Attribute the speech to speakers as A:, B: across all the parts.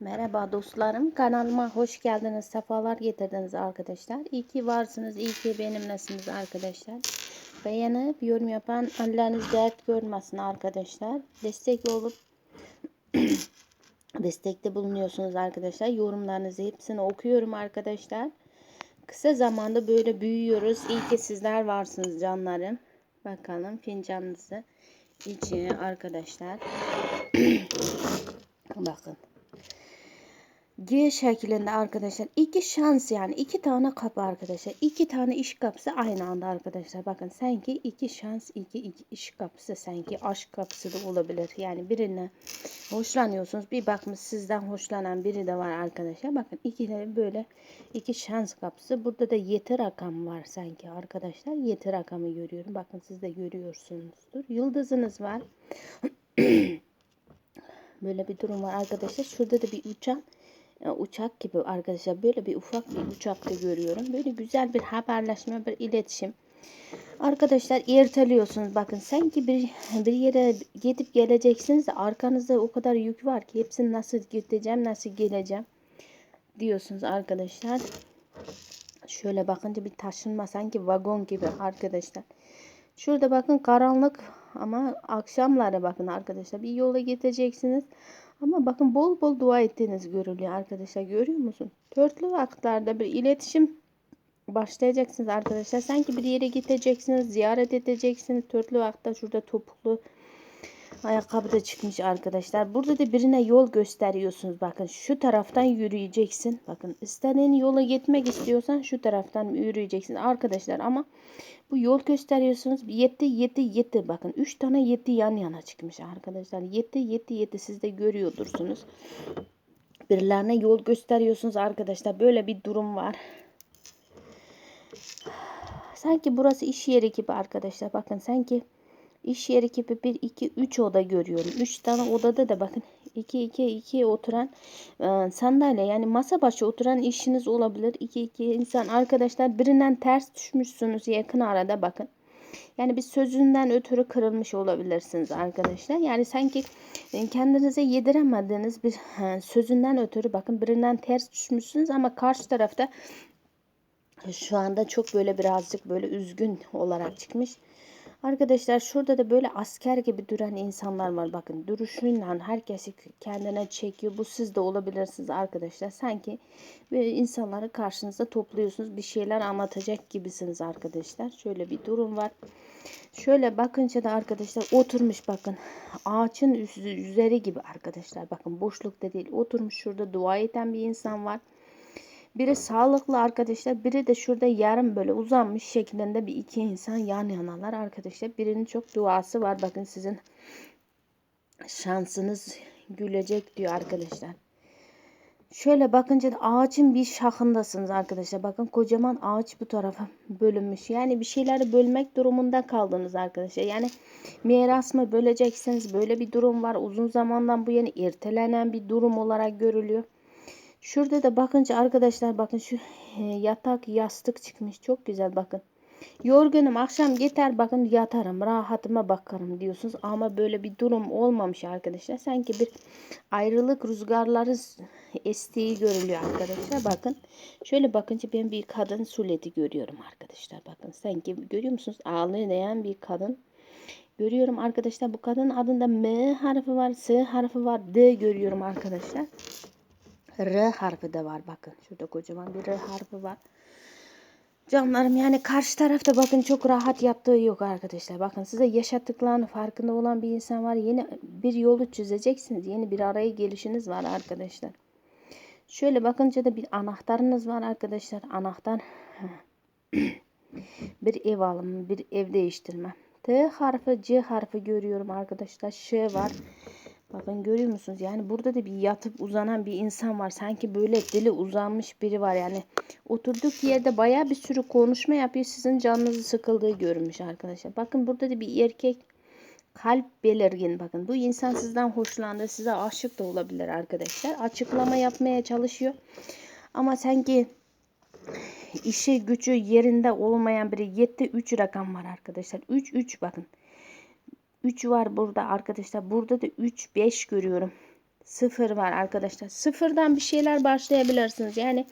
A: Merhaba dostlarım. Kanalıma hoş geldiniz. Sefalar getirdiniz arkadaşlar. İyi ki varsınız. iyi ki benimlesiniz arkadaşlar. Beğenip yorum yapan Allah'ınız dert görmesin arkadaşlar. Destek olup destekte bulunuyorsunuz arkadaşlar. Yorumlarınızı hepsini okuyorum arkadaşlar. Kısa zamanda böyle büyüyoruz. İyi ki sizler varsınız canlarım. Bakalım fincanınızı içine arkadaşlar. Bakın. G şeklinde arkadaşlar. iki şans yani iki tane kapı arkadaşlar. iki tane iş kapısı aynı anda arkadaşlar. Bakın sanki iki şans iki, iki iş kapısı sanki aşk kapısı da olabilir. Yani birine hoşlanıyorsunuz. Bir bakmış sizden hoşlanan biri de var arkadaşlar. Bakın iki böyle iki şans kapısı. Burada da yeti rakam var sanki arkadaşlar. Yeti rakamı görüyorum. Bakın siz de görüyorsunuzdur. Yıldızınız var. böyle bir durum var arkadaşlar. Şurada da bir uçak e, uçak gibi arkadaşlar böyle bir ufak bir uçakta görüyorum. Böyle güzel bir haberleşme, bir iletişim. Arkadaşlar erteliyorsunuz. Bakın sanki bir, bir yere gidip geleceksiniz de arkanızda o kadar yük var ki hepsini nasıl gideceğim, nasıl geleceğim diyorsunuz arkadaşlar. Şöyle bakınca bir taşınma sanki vagon gibi arkadaşlar. Şurada bakın karanlık ama akşamları bakın arkadaşlar bir yola gideceksiniz. Ama bakın bol bol dua ettiğiniz görülüyor arkadaşlar. Görüyor musun? Törtlü vaktlerde bir iletişim başlayacaksınız arkadaşlar. Sanki bir yere gideceksiniz, ziyaret edeceksiniz. Törtlü vaktte şurada topuklu ayakkabı da çıkmış arkadaşlar. Burada da birine yol gösteriyorsunuz. Bakın şu taraftan yürüyeceksin. Bakın istediğin yola gitmek istiyorsan şu taraftan yürüyeceksin arkadaşlar. Ama bu yol gösteriyorsunuz. 7 7 7 bakın 3 tane 7 yan yana çıkmış arkadaşlar. 7 7 7 siz de görüyordursunuz. Birilerine yol gösteriyorsunuz arkadaşlar. Böyle bir durum var. Sanki burası iş yeri gibi arkadaşlar. Bakın sanki iş yeri gibi 1 2 3 oda görüyorum. 3 tane odada da bakın 2 2 2 oturan e, sandalye yani masa başı oturan işiniz olabilir. 2 2 insan arkadaşlar birinden ters düşmüşsünüz yakın arada bakın. Yani bir sözünden ötürü kırılmış olabilirsiniz arkadaşlar. Yani sanki e, kendinize yediremediğiniz bir sözünden ötürü bakın birinden ters düşmüşsünüz ama karşı tarafta şu anda çok böyle birazcık böyle üzgün olarak çıkmış. Arkadaşlar şurada da böyle asker gibi duran insanlar var. Bakın duruşuyla herkesi kendine çekiyor. Bu siz de olabilirsiniz arkadaşlar. Sanki insanları karşınızda topluyorsunuz. Bir şeyler anlatacak gibisiniz arkadaşlar. Şöyle bir durum var. Şöyle bakınca da arkadaşlar oturmuş bakın. Ağaçın üzeri gibi arkadaşlar. Bakın boşlukta değil. Oturmuş şurada dua eden bir insan var. Biri sağlıklı arkadaşlar. Biri de şurada yarım böyle uzanmış şeklinde bir iki insan yan yanalar arkadaşlar. Birinin çok duası var. Bakın sizin şansınız gülecek diyor arkadaşlar. Şöyle bakınca da ağacın bir şahındasınız arkadaşlar. Bakın kocaman ağaç bu tarafa bölünmüş. Yani bir şeyleri bölmek durumunda kaldınız arkadaşlar. Yani miras mı böleceksiniz? Böyle bir durum var. Uzun zamandan bu yeni ertelenen bir durum olarak görülüyor. Şurada da bakınca arkadaşlar bakın şu yatak yastık çıkmış. Çok güzel bakın. Yorgunum akşam yeter bakın yatarım rahatıma bakarım diyorsunuz. Ama böyle bir durum olmamış arkadaşlar. Sanki bir ayrılık rüzgarları estiği görülüyor arkadaşlar. Bakın şöyle bakınca ben bir kadın suleti görüyorum arkadaşlar. Bakın sanki görüyor musunuz ağlayan bir kadın görüyorum arkadaşlar. Bu kadının adında M harfi var, S harfi var, D görüyorum arkadaşlar. R harfi de var bakın. Şurada kocaman bir R harfi var. Canlarım yani karşı tarafta bakın çok rahat yaptığı yok arkadaşlar. Bakın size yaşattıklarını farkında olan bir insan var. Yeni bir yolu çözeceksiniz. Yeni bir araya gelişiniz var arkadaşlar. Şöyle bakınca da bir anahtarınız var arkadaşlar. Anahtar bir ev alımı, bir ev değiştirme. T harfi, C harfi görüyorum arkadaşlar. Ş var. Bakın görüyor musunuz? Yani burada da bir yatıp uzanan bir insan var. Sanki böyle dili uzanmış biri var. Yani oturduk yerde baya bir sürü konuşma yapıyor. Sizin canınızı sıkıldığı görünmüş arkadaşlar. Bakın burada da bir erkek kalp belirgin. Bakın bu insan sizden hoşlandı. Size aşık da olabilir arkadaşlar. Açıklama yapmaya çalışıyor. Ama sanki işi gücü yerinde olmayan biri 7 3 rakam var arkadaşlar. 3 3 bakın. 3 var burada arkadaşlar. Burada da 3 5 görüyorum. Sıfır var arkadaşlar. Sıfırdan bir şeyler başlayabilirsiniz. Yani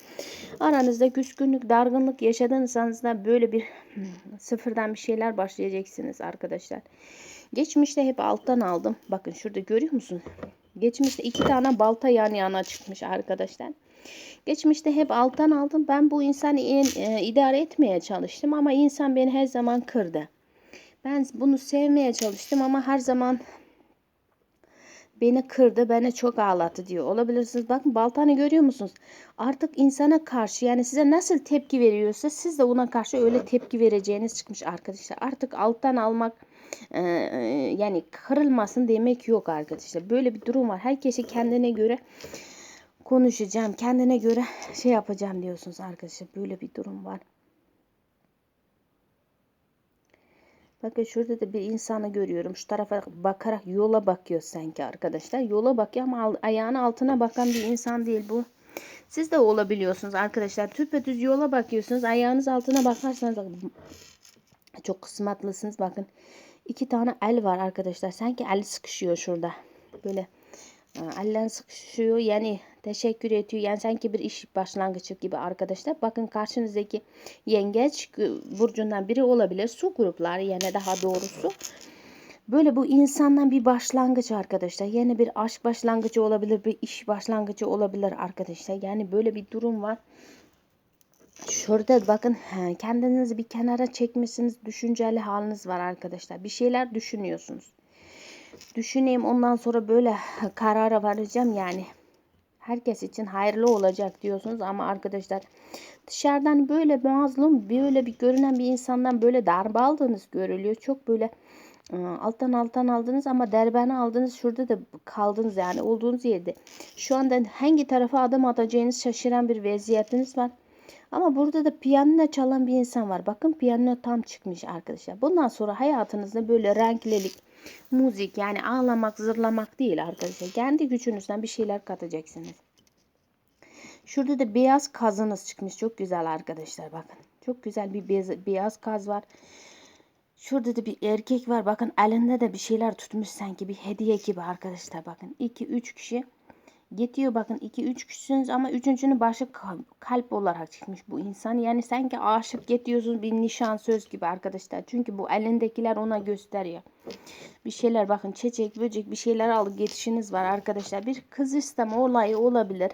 A: aranızda küskünlük, dargınlık yaşadıysanız da böyle bir sıfırdan bir şeyler başlayacaksınız arkadaşlar. Geçmişte hep alttan aldım. Bakın şurada görüyor musun? Geçmişte iki tane balta yan yana çıkmış arkadaşlar. Geçmişte hep alttan aldım. Ben bu insanı e, idare etmeye çalıştım ama insan beni her zaman kırdı. Ben bunu sevmeye çalıştım ama her zaman beni kırdı, beni çok ağlattı diyor. Olabilirsiniz. Bakın baltanı görüyor musunuz? Artık insana karşı yani size nasıl tepki veriyorsa siz de ona karşı öyle tepki vereceğiniz çıkmış arkadaşlar. Artık alttan almak e, e, yani kırılmasın demek yok arkadaşlar. Böyle bir durum var. Herkesi kendine göre konuşacağım. Kendine göre şey yapacağım diyorsunuz arkadaşlar. Böyle bir durum var. Bakın şurada da bir insanı görüyorum. Şu tarafa bakarak yola bakıyor sanki arkadaşlar. Yola bakıyor ama ayağının altına bakan bir insan değil bu. Siz de olabiliyorsunuz arkadaşlar. Tüpedüz yola bakıyorsunuz. Ayağınız altına bakarsanız çok kısmetlısınız. Bakın iki tane el var arkadaşlar. Sanki el sıkışıyor şurada. Böyle Elden sıkışıyor yani teşekkür ediyor. Yani sanki bir iş başlangıcı gibi arkadaşlar. Bakın karşınızdaki yengeç burcundan biri olabilir. Su grupları yani daha doğrusu. Böyle bu insandan bir başlangıç arkadaşlar. Yani bir aşk başlangıcı olabilir, bir iş başlangıcı olabilir arkadaşlar. Yani böyle bir durum var. Şurada bakın kendinizi bir kenara çekmişsiniz. Düşünceli haliniz var arkadaşlar. Bir şeyler düşünüyorsunuz düşüneyim ondan sonra böyle karara varacağım yani. Herkes için hayırlı olacak diyorsunuz ama arkadaşlar dışarıdan böyle mazlum böyle bir görünen bir insandan böyle darbe aldığınız görülüyor. Çok böyle ıı, alttan alttan aldınız ama derbeni aldınız şurada da kaldınız yani olduğunuz yerde. Şu anda hangi tarafa adım atacağınız şaşıran bir vaziyetiniz var. Ama burada da piyano çalan bir insan var. Bakın piyano tam çıkmış arkadaşlar. Bundan sonra hayatınızda böyle renklilik, müzik yani ağlamak, zırlamak değil arkadaşlar. Kendi gücünüzden bir şeyler katacaksınız. Şurada da beyaz kazınız çıkmış. Çok güzel arkadaşlar bakın. Çok güzel bir beyaz, beyaz kaz var. Şurada da bir erkek var. Bakın elinde de bir şeyler tutmuş sanki bir hediye gibi arkadaşlar. Bakın 2-3 kişi Yetiyor bakın 2-3 kişisiniz ama üçüncünün başı kalp olarak çıkmış bu insan. Yani sanki aşık yetiyorsunuz bir nişan söz gibi arkadaşlar. Çünkü bu elindekiler ona gösteriyor. Bir şeyler bakın çiçek böcek bir şeyler alıp geçişiniz var arkadaşlar. Bir kız isteme olayı olabilir.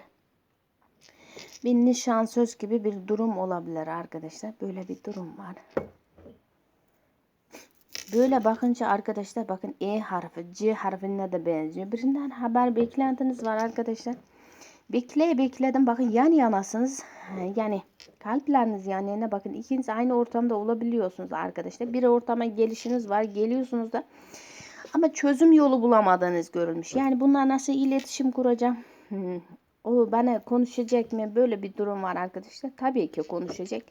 A: Bir nişan söz gibi bir durum olabilir arkadaşlar. Böyle bir durum var. Böyle bakınca arkadaşlar bakın E harfi C harfine de benziyor. Birinden haber beklentiniz var arkadaşlar. Bekleye bekledim. Bakın yan yanasınız. Yani kalpleriniz yan yana bakın. ikiniz aynı ortamda olabiliyorsunuz arkadaşlar. Bir ortama gelişiniz var. Geliyorsunuz da. Ama çözüm yolu bulamadığınız görülmüş. Yani bunlar nasıl iletişim kuracağım? O bana konuşacak mı? Böyle bir durum var arkadaşlar. Tabii ki konuşacak.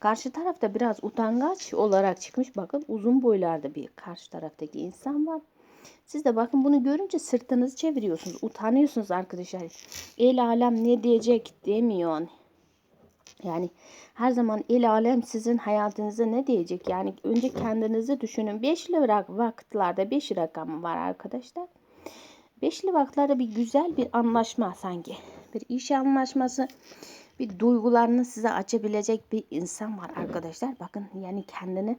A: Karşı tarafta biraz utangaç olarak çıkmış. Bakın uzun boylarda bir karşı taraftaki insan var. Siz de bakın bunu görünce sırtınızı çeviriyorsunuz. Utanıyorsunuz arkadaşlar. El alem ne diyecek demiyor. Yani her zaman el alem sizin hayatınıza ne diyecek? Yani önce kendinizi düşünün. Beşli vakitlerde beş rakam var arkadaşlar. Beşli vakitlerde bir güzel bir anlaşma sanki bir iş anlaşması, bir duygularını size açabilecek bir insan var arkadaşlar. Bakın yani kendini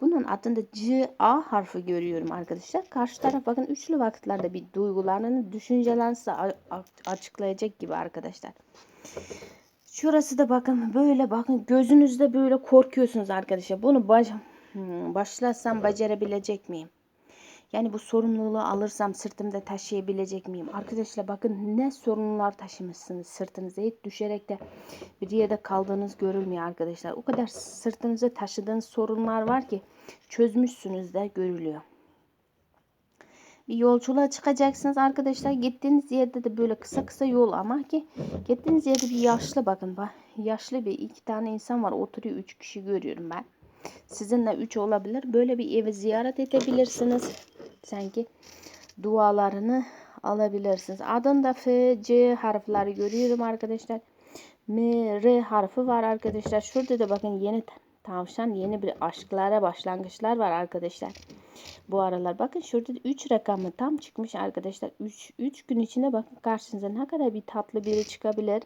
A: bunun adında C A harfi görüyorum arkadaşlar. Karşı taraf bakın üçlü vakitlerde bir duygularını, düşüncelerini size açıklayacak gibi arkadaşlar. Şurası da bakın böyle bakın gözünüzde böyle korkuyorsunuz arkadaşlar. Bunu baş, hmm, başlasam bacarabilecek miyim? Yani bu sorumluluğu alırsam sırtımda taşıyabilecek miyim? Arkadaşlar bakın ne sorumlular taşımışsınız sırtınıza. Hiç düşerek de bir yerde kaldığınız görülmüyor arkadaşlar. O kadar sırtınıza taşıdığınız sorunlar var ki çözmüşsünüz de görülüyor. Bir yolculuğa çıkacaksınız arkadaşlar. Gittiğiniz yerde de böyle kısa kısa yol ama ki gittiğiniz yerde bir yaşlı bakın. Bak, yaşlı bir iki tane insan var oturuyor. Üç kişi görüyorum ben. Sizinle üç olabilir. Böyle bir evi ziyaret edebilirsiniz sanki dualarını alabilirsiniz. Adında F, C harfleri görüyorum arkadaşlar. M, R harfi var arkadaşlar. Şurada da bakın yeni tavşan yeni bir aşklara başlangıçlar var arkadaşlar. Bu aralar bakın şurada 3 rakamı tam çıkmış arkadaşlar. 3 3 gün içinde bakın karşınıza ne kadar bir tatlı biri çıkabilir.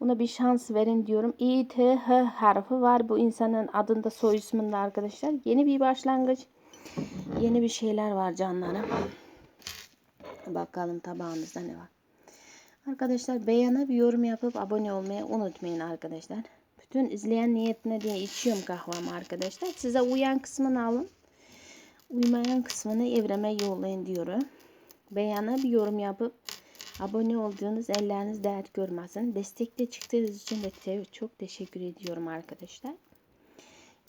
A: Ona bir şans verin diyorum. İ, T, H harfi var bu insanın adında soy isminde arkadaşlar. Yeni bir başlangıç. Yeni bir şeyler var canlarım. Bakalım tabağımızda ne var. Arkadaşlar beğenip yorum yapıp abone olmayı unutmayın arkadaşlar. Bütün izleyen niyetine diye içiyorum kahvamı arkadaşlar. Size uyan kısmını alın. Uymayan kısmını evreme yollayın diyorum. Beğenip yorum yapıp abone olduğunuz elleriniz dert görmesin. Destekte çıktığınız için de çok teşekkür ediyorum arkadaşlar.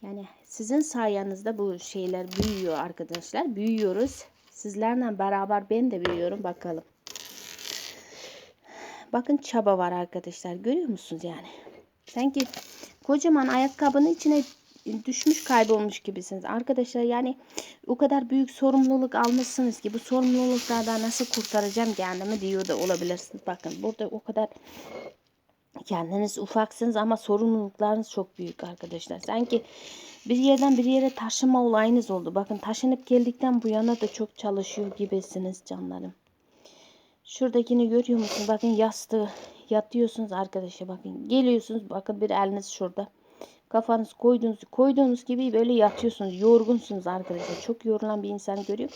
A: Yani sizin sayenizde bu şeyler büyüyor arkadaşlar. Büyüyoruz. Sizlerle beraber ben de büyüyorum. Bakalım. Bakın çaba var arkadaşlar. Görüyor musunuz yani? Sanki kocaman ayakkabının içine düşmüş kaybolmuş gibisiniz. Arkadaşlar yani o kadar büyük sorumluluk almışsınız ki bu sorumluluklardan nasıl kurtaracağım kendimi diyor da olabilirsiniz. Bakın burada o kadar kendiniz ufaksınız ama sorumluluklarınız çok büyük arkadaşlar. Sanki bir yerden bir yere taşıma olayınız oldu. Bakın taşınıp geldikten bu yana da çok çalışıyor gibisiniz canlarım. Şuradakini görüyor musunuz? Bakın yastığı yatıyorsunuz arkadaşlar bakın. Geliyorsunuz bakın bir eliniz şurada. Kafanız koyduğunuz, koyduğunuz gibi böyle yatıyorsunuz. Yorgunsunuz arkadaşlar. Çok yorulan bir insanı görüyor.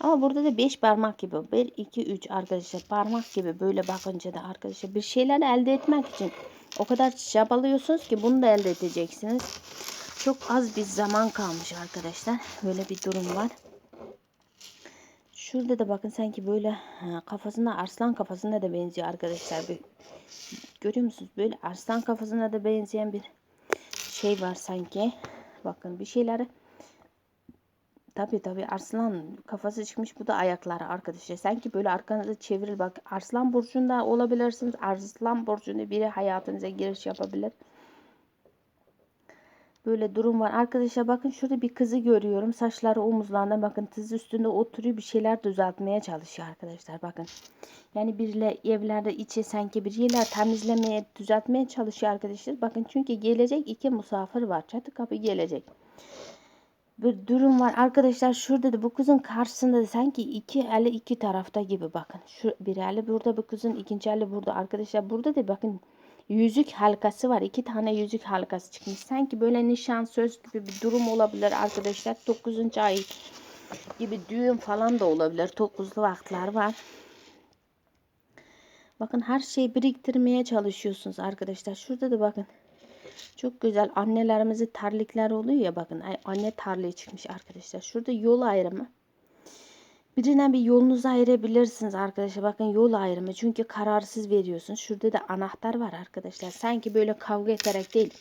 A: Ama burada da 5 parmak gibi. 1, 2, 3 arkadaşlar. Parmak gibi böyle bakınca da arkadaşlar. Bir şeyler elde etmek için o kadar çabalıyorsunuz ki bunu da elde edeceksiniz. Çok az bir zaman kalmış arkadaşlar. Böyle bir durum var. Şurada da bakın sanki böyle kafasında arslan kafasına da benziyor arkadaşlar. Bir, görüyor musunuz? Böyle arslan kafasına da benzeyen bir şey var sanki. Bakın bir şeyleri Tabi tabi arslan kafası çıkmış bu da ayakları arkadaşlar. Sanki böyle arkanızı çeviril bak. Arslan burcunda olabilirsiniz. Arslan burcunda biri hayatınıza giriş yapabilir böyle durum var. Arkadaşlar bakın şurada bir kızı görüyorum. Saçları omuzlarında bakın tız üstünde oturuyor bir şeyler düzeltmeye çalışıyor arkadaşlar. Bakın. Yani biriyle evlerde içi sanki bir yerler temizlemeye düzeltmeye çalışıyor arkadaşlar. Bakın çünkü gelecek iki misafir var. Çatı kapı gelecek. Bir durum var. Arkadaşlar şurada da bu kızın karşısında da sanki iki eli iki tarafta gibi bakın. Şu bir eli burada bu kızın ikinci eli burada. Arkadaşlar burada da bakın yüzük halkası var. İki tane yüzük halkası çıkmış. Sanki böyle nişan söz gibi bir durum olabilir arkadaşlar. 9. ay gibi düğün falan da olabilir. 9'lu vaktler var. Bakın her şeyi biriktirmeye çalışıyorsunuz arkadaşlar. Şurada da bakın. Çok güzel annelerimizi tarlikler oluyor ya bakın. Anne tarlaya çıkmış arkadaşlar. Şurada yol ayrımı. Birinden bir yolunuzu ayırabilirsiniz arkadaşlar. Bakın yol ayrımı. Çünkü kararsız veriyorsunuz. Şurada da anahtar var arkadaşlar. Sanki böyle kavga ederek değil.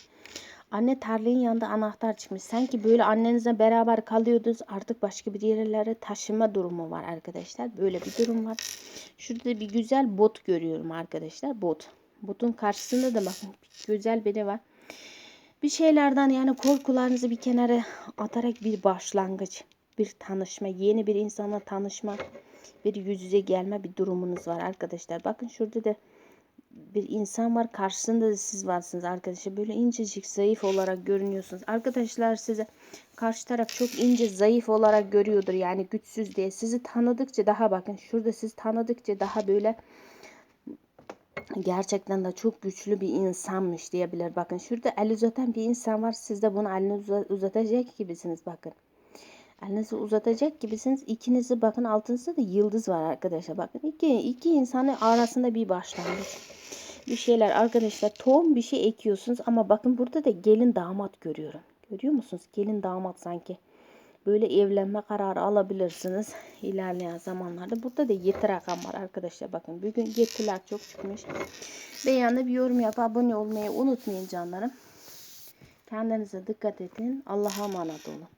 A: Anne tarlayın yanında anahtar çıkmış. Sanki böyle annenizle beraber kalıyordunuz. Artık başka bir yerlere taşıma durumu var arkadaşlar. Böyle bir durum var. Şurada bir güzel bot görüyorum arkadaşlar. Bot. Botun karşısında da bakın güzel biri var. Bir şeylerden yani korkularınızı bir kenara atarak bir başlangıç bir tanışma, yeni bir insanla tanışma, bir yüz yüze gelme bir durumunuz var arkadaşlar. Bakın şurada da bir insan var. Karşısında da siz varsınız arkadaşlar. Böyle incecik zayıf olarak görünüyorsunuz. Arkadaşlar size karşı taraf çok ince zayıf olarak görüyordur. Yani güçsüz diye. Sizi tanıdıkça daha bakın. Şurada siz tanıdıkça daha böyle gerçekten de çok güçlü bir insanmış diyebilir. Bakın şurada el uzatan bir insan var. Siz de bunu elini uzatacak gibisiniz bakın. Elinizi uzatacak gibisiniz. İkinizi bakın altınızda da yıldız var arkadaşlar. Bakın iki, iki insanı arasında bir başlangıç. Bir şeyler arkadaşlar tohum bir şey ekiyorsunuz ama bakın burada da gelin damat görüyorum. Görüyor musunuz? Gelin damat sanki. Böyle evlenme kararı alabilirsiniz ilerleyen zamanlarda. Burada da yeti rakam var arkadaşlar. Bakın bugün yetiler çok çıkmış. Beğenip yorum yap, abone olmayı unutmayın canlarım. Kendinize dikkat edin. Allah'a emanet olun.